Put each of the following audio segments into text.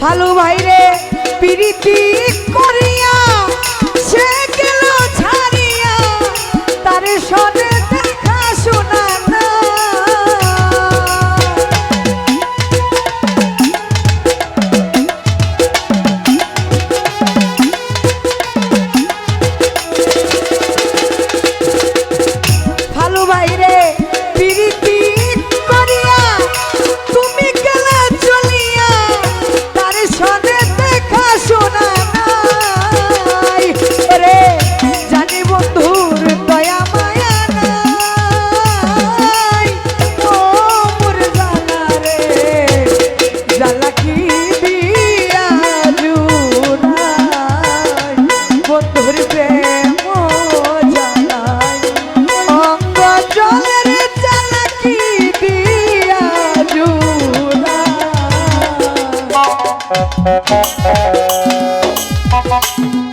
ভালো ভাইরে পিরিতি। Thank you.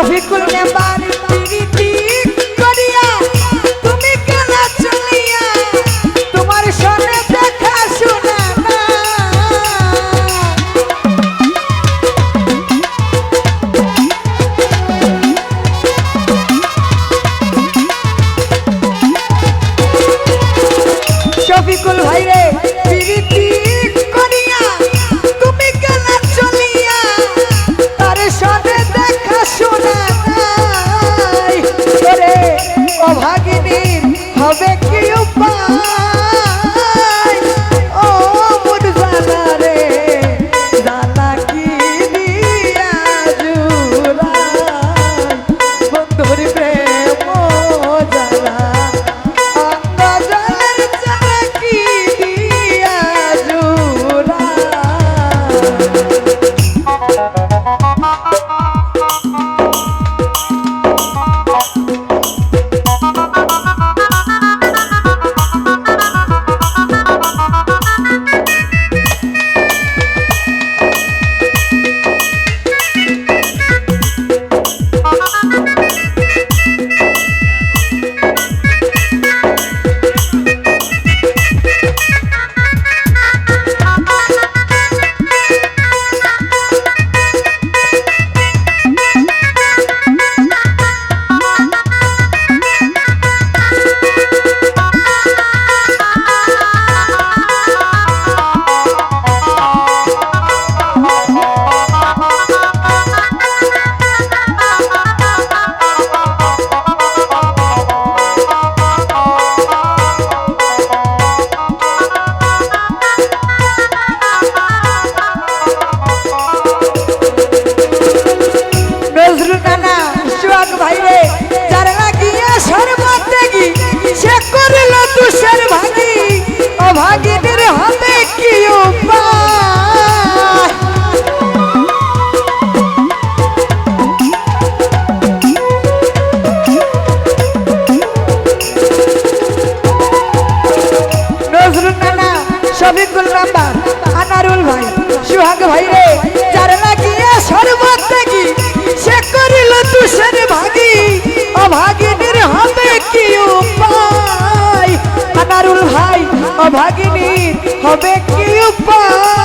রফিকুল মেম্বার অভাগিনীর হবে কি উপায়?